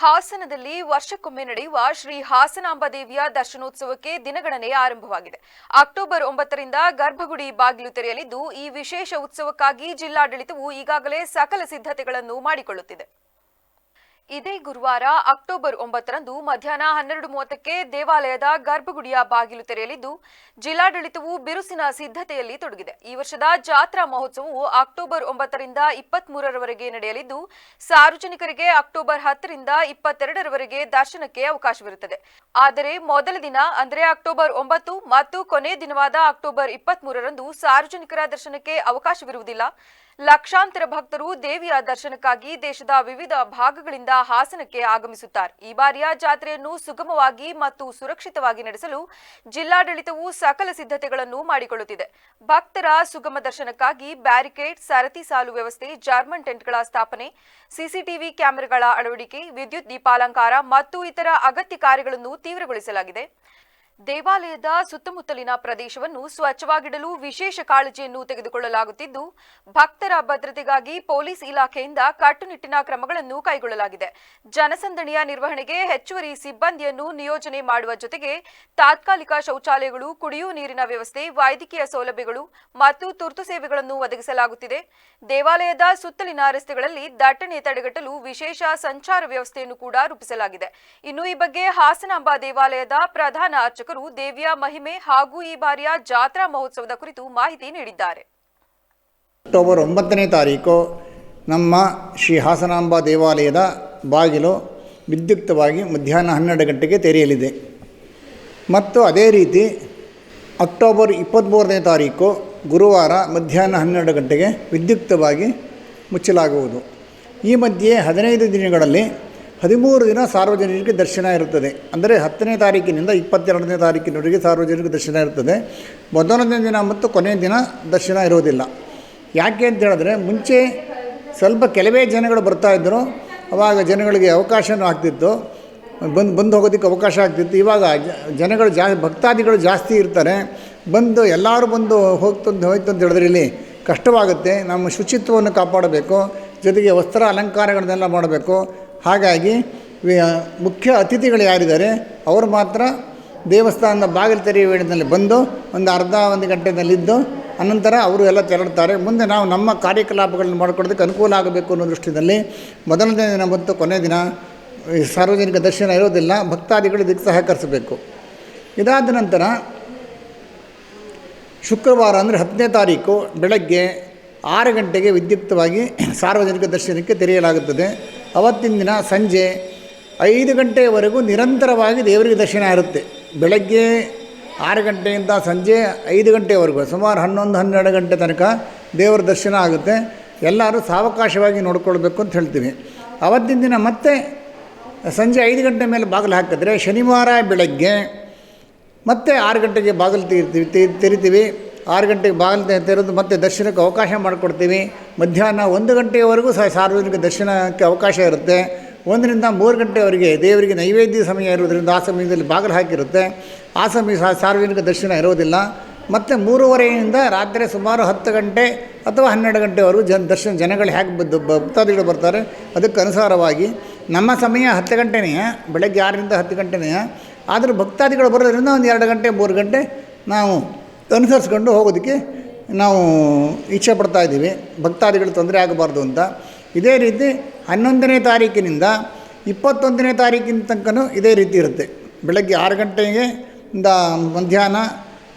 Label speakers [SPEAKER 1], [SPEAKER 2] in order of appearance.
[SPEAKER 1] ಹಾಸನದಲ್ಲಿ ವರ್ಷಕ್ಕೊಮ್ಮೆ ನಡೆಯುವ ಶ್ರೀ ಹಾಸನಾಂಬ ದೇವಿಯ ದರ್ಶನೋತ್ಸವಕ್ಕೆ ದಿನಗಣನೆ ಆರಂಭವಾಗಿದೆ. ಅಕ್ಟೋಬರ್ ಒಂಬತ್ತರಿಂದ ಗರ್ಭಗುಡಿ ಬಾಗಿಲು ತೆರೆಯಲಿದ್ದು, ಈ ವಿಶೇಷ ಉತ್ಸವಕ್ಕಾಗಿ ಜಿಲ್ಲಾಡಳಿತವು ಈಗಾಗಲೇ ಸಕಲ ಸಿದ್ಧತೆಗಳನ್ನು ಮಾಡಿಕೊಳ್ಳುತ್ತಿದೆ. ಇದೇ ಗುರುವಾರ ಅಕ್ಟೋಬರ್ ಒಂಬತ್ತರಂದು ಮಧ್ಯಾಹ್ನ ಹನ್ನೆರಡು ಮೂವತ್ತಕ್ಕೆ ದೇವಾಲಯದ ಗರ್ಭಗುಡಿಯ ಬಾಗಿಲು ತೆರೆಯಲಿದ್ದು, ಜಿಲ್ಲಾಡಳಿತವು ಬಿರುಸಿನ ಸಿದ್ಧತೆಯಲ್ಲಿ ತೊಡಗಿದೆ. ಈ ವರ್ಷದ ಜಾತ್ರಾ ಮಹೋತ್ಸವವು ಅಕ್ಟೋಬರ್ ಒಂಬತ್ತರಿಂದ ಇಪ್ಪತ್ಮೂರರವರೆಗೆ ನಡೆಯಲಿದ್ದು, ಸಾರ್ವಜನಿಕರಿಗೆ ಅಕ್ಟೋಬರ್ ಹತ್ತರಿಂದ ಇಪ್ಪತ್ತೆರಡರವರೆಗೆ ದರ್ಶನಕ್ಕೆ ಅವಕಾಶವಿರುತ್ತದೆ. ಆದರೆ ಮೊದಲ ದಿನ, ಅಂದರೆ ಅಕ್ಟೋಬರ್ ಒಂಬತ್ತು ಮತ್ತು ಕೊನೆ ದಿನವಾದ ಅಕ್ಟೋಬರ್ ಇಪ್ಪತ್ಮೂರರಂದು ಸಾರ್ವಜನಿಕರ ದರ್ಶನಕ್ಕೆ ಅವಕಾಶವಿರುವುದಿಲ್ಲ. ಲಕ್ಷಾಂತರ ಭಕ್ತರು ದೇವಿಯ ದರ್ಶನಕ್ಕಾಗಿ ದೇಶದ ವಿವಿಧ ಭಾಗಗಳಿಂದ ಹಾಸನಕ್ಕೆ ಆಗಮಿಸುತ್ತಾರೆ. ಈ ಬಾರಿಯ ಜಾತ್ರೆಯನ್ನು ಸುಗಮವಾಗಿ ಮತ್ತು ಸುರಕ್ಷಿತವಾಗಿ ನಡೆಸಲು ಜಿಲ್ಲಾಡಳಿತವು ಸಕಲ ಸಿದ್ಧತೆಗಳನ್ನು ಮಾಡಿಕೊಳ್ಳುತ್ತಿದೆ. ಭಕ್ತರ ಸುಗಮ ದರ್ಶನಕ್ಕಾಗಿ ಬ್ಯಾರಿಕೇಡ್, ಸರತಿ ಸಾಲು ವ್ಯವಸ್ಥೆ, ಜರ್ಮನ್ ಟೆಂಟ್ಗಳ ಸ್ಥಾಪನೆ, ಸಿಸಿಟಿವಿ ಕ್ಯಾಮೆರಾಗಳ ಅಳವಡಿಕೆ, ವಿದ್ಯುತ್ ದೀಪಾಲಂಕಾರ ಮತ್ತು ಇತರ ಅಗತ್ಯ ಕಾರ್ಯಗಳನ್ನು ತೀವ್ರಗೊಳಿಸಲಾಗಿದೆ. ದೇವಾಲಯದ ಸುತ್ತಮುತ್ತಲಿನ ಪ್ರದೇಶವನ್ನು ಸ್ವಚ್ಛವಾಗಿಡಲು ವಿಶೇಷ ಕಾಳಜಿಯನ್ನು ತೆಗೆದುಕೊಳ್ಳಲಾಗುತ್ತಿದ್ದು, ಭಕ್ತರ ಭದ್ರತೆಗಾಗಿ ಪೊಲೀಸ್ ಇಲಾಖೆಯಿಂದ ಕಟ್ಟುನಿಟ್ಟಿನ ಕ್ರಮಗಳನ್ನು ಕೈಗೊಳ್ಳಲಾಗಿದೆ. ಜನಸಂದಣಿಯ ನಿರ್ವಹಣೆಗೆ ಹೆಚ್ಚುವರಿ ಸಿಬ್ಬಂದಿಯನ್ನು ನಿಯೋಜನೆ ಮಾಡುವ ಜೊತೆಗೆ ತಾತ್ಕಾಲಿಕ ಶೌಚಾಲಯಗಳು ಕುಡಿಯುವ ನೀರಿನ ವ್ಯವಸ್ಥೆ, ವೈದ್ಯಕೀಯ ಸೌಲಭ್ಯಗಳು ಮತ್ತು ತುರ್ತು ಸೇವೆಗಳನ್ನು ಒದಗಿಸಲಾಗುತ್ತಿದೆ. ದೇವಾಲಯದ ಸುತ್ತಲಿನ ರಸ್ತೆಗಳಲ್ಲಿ ದಟ್ಟಣೆ ತಡೆಗಟ್ಟಲು ವಿಶೇಷ ಸಂಚಾರ ವ್ಯವಸ್ಥೆಯನ್ನು ಕೂಡ ರೂಪಿಸಲಾಗಿದೆ. ಇನ್ನು ಈ ಬಗ್ಗೆ ಹಾಸನಾಂಬ ದೇವಾಲಯದ ಪ್ರಧಾನ ಅರ್ಚಕರು ದೇವಿಯ ಮಹಿಮೆ ಹಾಗೂ ಈ ಬಾರಿಯ ಜಾತ್ರಾ ಮಹೋತ್ಸವದ ಕುರಿತು ಮಾಹಿತಿ ನೀಡಿದ್ದಾರೆ.
[SPEAKER 2] ಅಕ್ಟೋಬರ್ ಒಂಬತ್ತನೇ ತಾರೀಕು ನಮ್ಮ ಶ್ರೀ ಹಾಸನಾಂಬ ದೇವಾಲಯದ ಬಾಗಿಲು ವಿದ್ಯುಕ್ತವಾಗಿ ಮಧ್ಯಾಹ್ನ ಹನ್ನೆರಡು ಗಂಟೆಗೆ ತೆರೆಯಲಿದೆ. ಮತ್ತು ಅದೇ ರೀತಿ ಅಕ್ಟೋಬರ್ ಇಪ್ಪತ್ತ್ಮೂರನೇ ತಾರೀಕು ಗುರುವಾರ ಮಧ್ಯಾಹ್ನ ಹನ್ನೆರಡು ಗಂಟೆಗೆ ವಿದ್ಯುಕ್ತವಾಗಿ ಮುಚ್ಚಲಾಗುವುದು. ಈ ಮಧ್ಯೆ ಹದಿನೈದು ದಿನಗಳಲ್ಲಿ ಹದಿಮೂರು ದಿನ ಸಾರ್ವಜನಿಕರಿಗೆ ದರ್ಶನ ಇರುತ್ತದೆ. ಅಂದರೆ ಹತ್ತನೇ ತಾರೀಕಿನಿಂದ ಇಪ್ಪತ್ತೆರಡನೇ ತಾರೀಕಿನವರೆಗೆ ಸಾರ್ವಜನಿಕ ದರ್ಶನ ಇರುತ್ತದೆ. ಮೊದಲನೇ ದಿನ ಮತ್ತು ಕೊನೆಯ ದಿನ ದರ್ಶನ ಇರೋದಿಲ್ಲ ಯಾಕೆ ಅಂತ ಹೇಳಿದ್ರೆ ಮುಂಚೆ ಸ್ವಲ್ಪ ಕೆಲವೇ ಜನಗಳು ಬರ್ತಾ ಇದ್ದರು. ಅವಾಗ ಜನಗಳಿಗೆ ಅವಕಾಶವೂ ಆಗ್ತಿತ್ತು. ಬಂದು ಬಂದು ಹೋಗೋದಕ್ಕೆ ಅವಕಾಶ ಆಗ್ತಿತ್ತು. ಇವಾಗ ಜನಗಳು ಜಾ ಭಕ್ತಾದಿಗಳು ಜಾಸ್ತಿ ಇರ್ತಾರೆ. ಬಂದು ಎಲ್ಲರೂ ಬಂದು ಹೋಗ್ತಂದು ಹೋಯ್ತು ಅಂತ ಹೇಳಿದ್ರೆ ಇಲ್ಲಿ ಕಷ್ಟವಾಗುತ್ತೆ. ನಮ್ಮ ಶುಚಿತ್ವವನ್ನು ಕಾಪಾಡಬೇಕು. ಜೊತೆಗೆ ವಸ್ತ್ರ ಅಲಂಕಾರಗಳನ್ನೆಲ್ಲ ಮಾಡಬೇಕು. ಹಾಗಾಗಿ ಮುಖ್ಯ ಅತಿಥಿಗಳು ಯಾರಿದ್ದಾರೆ, ಅವರು ಮಾತ್ರ ದೇವಸ್ಥಾನದ ಬಾಗಿಲು ತೆರೆಯುವ ವೇಳೆಯಲ್ಲಿ ಬಂದು ಒಂದು ಅರ್ಧ ಒಂದು ಗಂಟೆನಲ್ಲಿದ್ದು ಅನಂತರ ಅವರು ಎಲ್ಲ ತೆರಳುತ್ತಾರೆ. ಮುಂದೆ ನಾವು ನಮ್ಮ ಕಾರ್ಯಕಲಾಪಗಳನ್ನು ಮಾಡಿಕೊಡೋದಕ್ಕೆ ಅನುಕೂಲ ಆಗಬೇಕು ಅನ್ನೋ ದೃಷ್ಟಿಯಲ್ಲಿ ಮೊದಲನೇ ದಿನ ಮತ್ತು ಕೊನೆಯ ದಿನ ಸಾರ್ವಜನಿಕ ದರ್ಶನ ಇರೋದಿಲ್ಲ, ಭಕ್ತಾದಿಗಳು ಇದಕ್ಕೆ ಸಹಕರಿಸಬೇಕು. ಇದಾದ ನಂತರ ಶುಕ್ರವಾರ ಅಂದರೆ ಹತ್ತನೇ ತಾರೀಕು ಬೆಳಗ್ಗೆ ಆರು ಗಂಟೆಗೆ ವಿದ್ಯುಕ್ತವಾಗಿ ಸಾರ್ವಜನಿಕ ದರ್ಶನಕ್ಕೆ ತೆರೆಯಲಾಗುತ್ತದೆ. ಅವತ್ತಿನ ದಿನ ಸಂಜೆ ಐದು ಗಂಟೆಯವರೆಗೂ ನಿರಂತರವಾಗಿ ದೇವರಿಗೆ ದರ್ಶನ ಇರುತ್ತೆ. ಬೆಳಗ್ಗೆ ಆರು ಗಂಟೆಯಿಂದ ಸಂಜೆ ಐದು ಗಂಟೆವರೆಗೂ, ಸುಮಾರು ಹನ್ನೊಂದು, ಹನ್ನೆರಡು ಗಂಟೆ ತನಕ ದೇವರ ದರ್ಶನ ಆಗುತ್ತೆ. ಎಲ್ಲರೂ ಸಾವಕಾಶವಾಗಿ ನೋಡ್ಕೊಳ್ಬೇಕು ಅಂತ ಹೇಳ್ತೀವಿ. ಅವತ್ತಿನ ದಿನ ಮತ್ತೆ ಸಂಜೆ ಐದು ಗಂಟೆ ಮೇಲೆ ಬಾಗಿಲು ಹಾಕಿದ್ರೆ ಶನಿವಾರ ಬೆಳಗ್ಗೆ ಮತ್ತೆ ಆರು ಗಂಟೆಗೆ ಬಾಗಿಲು ತೆಗಿರ್ತೀವಿ ತೆರಿತೀವಿ. ಆರು ಗಂಟೆಗೆ ಬಾಗಿಲು ತೆರೆದು ಮತ್ತೆ ದರ್ಶನಕ್ಕೆ ಅವಕಾಶ ಮಾಡಿಕೊಡ್ತೀವಿ. ಮಧ್ಯಾಹ್ನ ಒಂದು ಗಂಟೆಯವರೆಗೂ ಸಹ ಸಾರ್ವಜನಿಕ ದರ್ಶನಕ್ಕೆ ಅವಕಾಶ ಇರುತ್ತೆ. ಒಂದರಿಂದ ಮೂರು ಗಂಟೆವರೆಗೆ ದೇವರಿಗೆ ನೈವೇದ್ಯ ಸಮಯ ಇರೋದರಿಂದ ಆ ಸಮಯದಲ್ಲಿ ಬಾಗಿಲು ಹಾಕಿರುತ್ತೆ. ಆ ಸಮಯ ಸಹ ಸಾರ್ವಜನಿಕ ದರ್ಶನ ಇರೋದಿಲ್ಲ ಮತ್ತು ಮೂರುವರೆಯಿಂದ ರಾತ್ರಿ ಸುಮಾರು ಹತ್ತು ಗಂಟೆ ಅಥವಾ ಹನ್ನೆರಡು ಗಂಟೆವರೆಗೂ ಜನ ದರ್ಶನ ಜನಗಳು ಹೇಗೆ ಬಂದು ಭಕ್ತಾದಿಗಳು ಬರ್ತಾರೆ, ಅದಕ್ಕೆ ಅನುಸಾರವಾಗಿ ನಮ್ಮ ಸಮಯ ಹತ್ತು ಗಂಟೆನೇ ಬೆಳಗ್ಗೆ ಆರರಿಂದ ಹತ್ತು ಗಂಟೆನೇ ಆದರೂ ಭಕ್ತಾದಿಗಳು ಬರೋದರಿಂದ ಒಂದು ಎರಡು ಗಂಟೆ, ಮೂರು ಗಂಟೆ ನಾವು ಅನುಸರಿಸ್ಕೊಂಡು ಹೋಗೋದಕ್ಕೆ ನಾವು ಇಚ್ಛೆ ಪಡ್ತಾ ಇದ್ದೀವಿ. ಭಕ್ತಾದಿಗಳು ತೊಂದರೆ ಆಗಬಾರ್ದು ಅಂತ. ಇದೇ ರೀತಿ ಹನ್ನೊಂದನೇ ತಾರೀಕಿನಿಂದ ಇಪ್ಪತ್ತೊಂದನೇ ತಾರೀಕಿನ ತನಕನೂ ಇದೇ ರೀತಿ ಇರುತ್ತೆ. ಬೆಳಗ್ಗೆ ಆರು ಗಂಟೆಗೆ ಇಂದ ಮಧ್ಯಾಹ್ನ